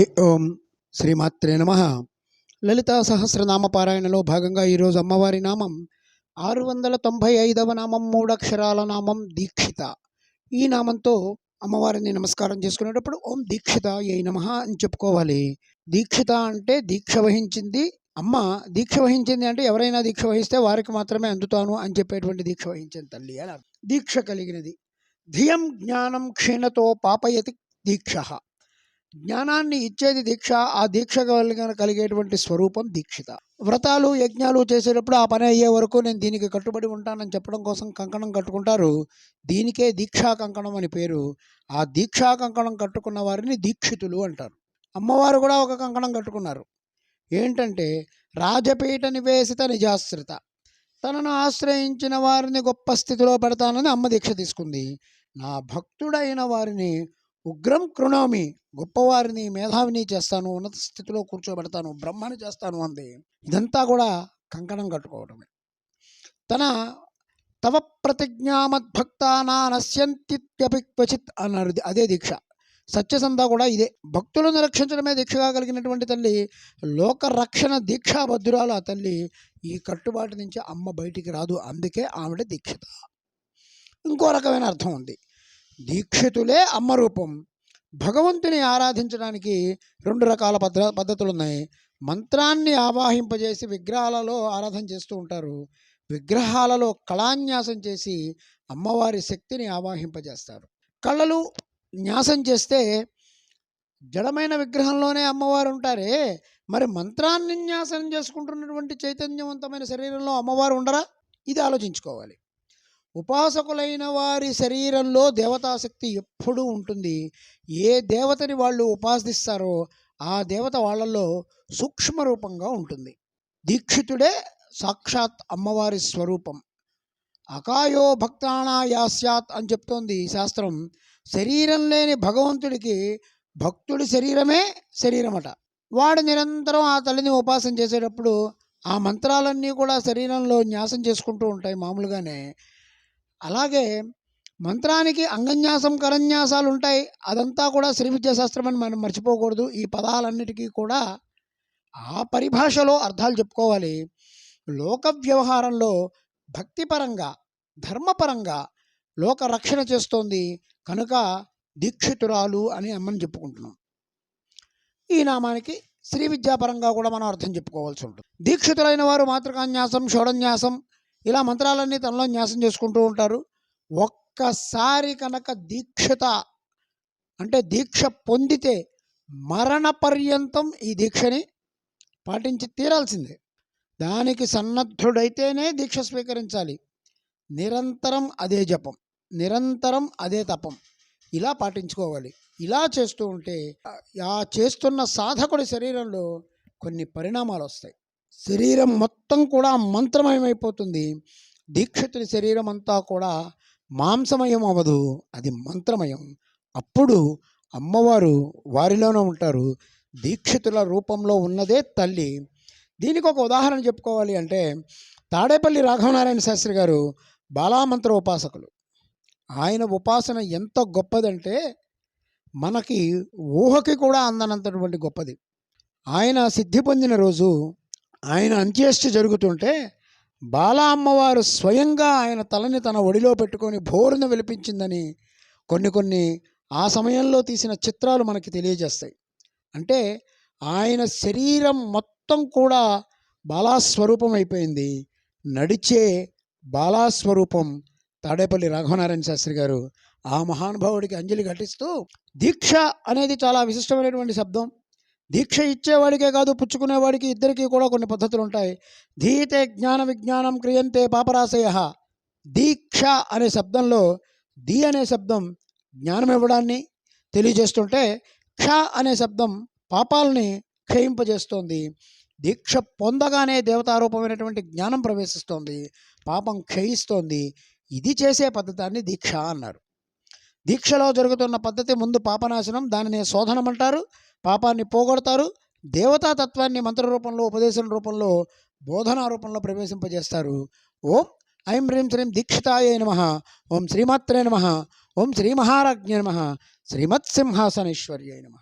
ఓం శ్రీమాత్రే నమ. లలితా సహస్రనామ పారాయణలో భాగంగా ఈరోజు అమ్మవారి నామం ఆరు వందల తొంభై ఐదవ నామం మూడక్షరాల నామం దీక్షిత. ఈ నామంతో అమ్మవారిని నమస్కారం చేసుకునేటప్పుడు ఓం దీక్షిత ఏ నమ అని చెప్పుకోవాలి. దీక్షిత అంటే దీక్ష వహించింది అమ్మ. దీక్ష వహించింది అంటే ఎవరైనా దీక్ష వహిస్తే వారికి మాత్రమే అందుతాను అని చెప్పేటువంటి దీక్ష వహించిన తల్లి అని దీక్ష కలిగినది. ధియం జ్ఞానం క్షీణతో పాపయతి దీక్ష. జ్ఞానాన్ని ఇచ్చేది దీక్ష ఆ దీక్ష కలిగేటువంటి స్వరూపం దీక్షిత. వ్రతాలు యజ్ఞాలు చేసేటప్పుడు ఆ పని అయ్యే వరకు నేను దీనికి కట్టుబడి ఉంటానని చెప్పడం కోసం కంకణం కట్టుకుంటారు. దీనికే దీక్షా కంకణం అని పేరు. ఆ దీక్షా కంకణం కట్టుకున్న వారిని దీక్షితులు అంటారు. అమ్మవారు కూడా ఒక కంకణం కట్టుకున్నారు. ఏంటంటే రాజపీఠ నివేశిత నిజాశ్రిత. తనను ఆశ్రయించిన వారిని గొప్ప స్థితిలో పెడతానని అమ్మ దీక్ష తీసుకుంది. నా భక్తుడైన వారిని ఉగ్రం కృణామి గొప్పవారిని మేధావిని చేస్తాను ఉన్నత స్థితిలో కూర్చోబెడతాను బ్రహ్మని చేస్తాను అంది. ఇదంతా కూడా కంకణం కట్టుకోవడమే. తన తవ ప్రతిజ్ఞామద్భక్తానానశ్యంతిత్యపి క్వచిత్ అన్నారు అదే దీక్ష. సత్యసంధ కూడా ఇదే. భక్తులను రక్షించడమే దీక్షగా కలిగినటువంటి తల్లి లోక రక్షణ దీక్షాబద్ధురాలు ఆ తల్లి ఈ కట్టుబాటు నుంచి అమ్మ బయటికి రాదు. అందుకే ఆవిడ దీక్షిత. ఇంకో రకమైన అర్థం ఉంది. దీక్షితులే అమ్మ రూపం. భగవంతుని ఆరాధించడానికి రెండు రకాల పద్ధ పద్ధతులు ఉన్నాయి మంత్రాన్ని ఆవాహింపజేసి విగ్రహాలలో ఆరాధన చేస్తూ ఉంటారు. విగ్రహాలలో కళాన్యాసం చేసి అమ్మవారి శక్తిని ఆవాహింపజేస్తారు. కళ్ళలు న్యాసం చేస్తే జడమైన విగ్రహంలోనే అమ్మవారు ఉంటారే. మరి మంత్రాన్ని న్యాసం చేసుకుంటున్నటువంటి చైతన్యవంతమైన శరీరంలో అమ్మవారు ఉండరా? ఇది ఆలోచించుకోవాలి. ఉపాసకులైన వారి శరీరంలో దేవతాశక్తి ఎప్పుడూ ఉంటుంది. ఏ దేవతని వాళ్ళు ఉపాసిస్తారో ఆ దేవత వాళ్ళల్లో సూక్ష్మ రూపంగా ఉంటుంది. దీక్షితుడే సాక్షాత్ అమ్మవారి స్వరూపం. అకాయో భక్తానా యాస్యాత్ అని చెప్తోంది ఈ శాస్త్రం. శరీరం లేని భగవంతుడికి భక్తుడి శరీరమే శరీరమట. వాడు నిరంతరం ఆ తల్లిని ఉపాసన చేసేటప్పుడు ఆ మంత్రాలన్నీ కూడా శరీరంలో న్యాసం చేసుకుంటూ ఉంటాయి మామూలుగానే. అలాగే మంత్రానికి అంగన్యాసం కరన్యాసాలు ఉంటాయి. అదంతా కూడా శ్రీ విద్యాశాస్త్రం అని మనం మర్చిపోకూడదు. ఈ పదాలన్నిటికీ కూడా ఆ పరిభాషలో అర్థాలు చెప్పుకోవాలి. లోక వ్యవహారంలో భక్తిపరంగా ధర్మపరంగా లోక రక్షణ చేస్తోంది కనుక దీక్షితురాలు అని అమ్మని చెప్పుకుంటున్నాం. ఈ నామానికి శ్రీ విద్యాపరంగా కూడా మనం అర్థం చెప్పుకోవాల్సి ఉంటుంది. దీక్షితులైన వారు మాతృకాన్యాసం షోడన్యాసం ఇలా మంత్రాలన్నీ తనలో న్యాసం చేసుకుంటూ ఉంటారు. ఒక్కసారి కనుక దీక్షత అంటే దీక్ష పొందితే మరణ పర్యంతం ఈ దీక్షని పాటించి తీరాల్సిందే. దానికి సన్నద్ధుడైతేనే దీక్ష స్వీకరించాలి. నిరంతరం అదే జపం నిరంతరం అదే తపం. ఇలా పాటించుకోవాలి. ఇలా చేస్తూ ఉంటే ఆ చేస్తున్న సాధకుడి శరీరంలో కొన్ని పరిణామాలు వస్తాయి. శరీరం మొత్తం కూడా మంత్రమయమైపోతుంది. దీక్షితుని శరీరం అంతా కూడా మాంసమయం అవ్వదు. అది మంత్రమయం. అప్పుడు అమ్మవారు వారిలోనే ఉంటారు. దీక్షితుల రూపంలో ఉన్నదే తల్లి. దీనికి ఒక ఉదాహరణ చెప్పుకోవాలి అంటే తాడేపల్లి రాఘవనారాయణ శాస్త్రి గారు బాలామంత్ర ఉపాసకులు. ఆయన ఉపాసన ఎంత గొప్పదంటే మనకి ఊహకి కూడా అందనంతటువంటి గొప్పది. ఆయన సిద్ధి పొందిన రోజు ఆయన అంత్యేష్ట జరుగుతుంటే బాల అమ్మవారు స్వయంగా ఆయన తలని తన ఒడిలో పెట్టుకొని భోరున విలిపించిందని కొన్ని కొన్ని ఆ సమయంలో తీసిన చిత్రాలు మనకి తెలియజేస్తాయి. అంటే ఆయన శరీరం మొత్తం కూడా బాలాస్వరూపం అయిపోయింది. నడిచే బాలాస్వరూపం తాడేపల్లి రాఘవనారాయణ శాస్త్రి గారు ఆ మహానుభావుడికి అంజలి ఘటిస్తూ దీక్ష అనేది చాలా విశిష్టమైనటువంటి శబ్దం. దీక్ష ఇచ్చేవాడికే కాదు పుచ్చుకునేవాడికి ఇద్దరికీ కూడా కొన్ని పద్ధతులు ఉంటాయి ధీతే జ్ఞాన విజ్ఞానం క్రియంతే పాపరాశయ. దీక్ష అనే శబ్దంలో ది అనే శబ్దం జ్ఞానం ఇవ్వడాన్ని తెలియజేస్తుంటే క్ష అనే శబ్దం పాపాలని క్షయింపజేస్తోంది. దీక్ష పొందగానే దేవతారూపమైనటువంటి జ్ఞానం ప్రవేశిస్తోంది. పాపం క్షయిస్తోంది. ఇది చేసే పద్ధతాన్ని దీక్ష అన్నారు. దీక్షలో జరుగుతున్న పద్ధతి ముందు పాపనాశనం దానిని శోధనమంటారు పాపాన్ని పోగొడతారు దేవతా తత్వాన్ని మంత్ర రూపంలో ఉపదేశం రూపంలో బోధనా రూపంలో ప్రవేశింపజేస్తారు. ఓం ఐం హ్రీం శ్రీం దీక్షితాయ నమ ఓం శ్రీమాత్రే నమ ఓం శ్రీమహారాజ్ఞ నమ శ్రీమత్సింహాసనేశ్వర్య నమ.